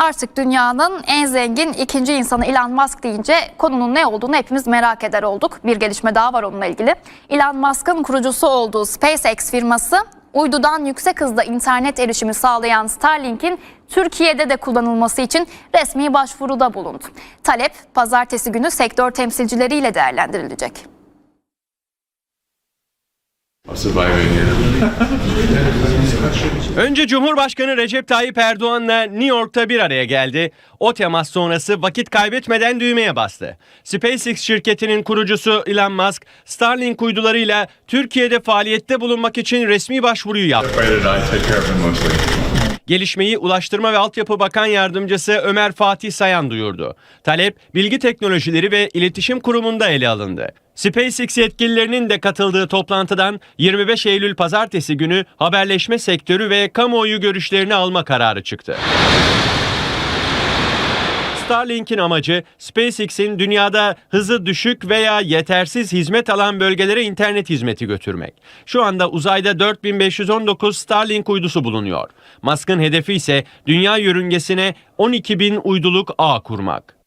Artık dünyanın en zengin ikinci insanı Elon Musk deyince konunun ne olduğunu hepimiz merak eder olduk. Bir gelişme daha var onunla ilgili. Elon Musk'ın kurucusu olduğu SpaceX firması uydudan yüksek hızda internet erişimi sağlayan Starlink'in Türkiye'de de kullanılması için resmi başvuruda bulundu. Talep pazartesi günü sektör temsilcileriyle değerlendirilecek. Önce Cumhurbaşkanı Recep Tayyip Erdoğan'la New York'ta bir araya geldi. O temas sonrası vakit kaybetmeden düğmeye bastı. SpaceX şirketinin kurucusu Elon Musk, Starlink uydularıyla Türkiye'de faaliyette bulunmak için resmi başvuruyu yaptı. Gelişmeyi Ulaştırma ve Altyapı Bakan Yardımcısı Ömer Fatih Sayan duyurdu. Talep, Bilgi Teknolojileri ve İletişim Kurumu'nda ele alındı. SpaceX yetkililerinin de katıldığı toplantıdan 25 Eylül pazartesi günü haberleşme sektörü ve kamuoyu görüşlerini alma kararı çıktı. Starlink'in amacı SpaceX'in dünyada hızı düşük veya yetersiz hizmet alan bölgelere internet hizmeti götürmek. Şu anda uzayda 4519 Starlink uydusu bulunuyor. Musk'ın hedefi ise dünya yörüngesine 12 bin uyduluk ağ kurmak.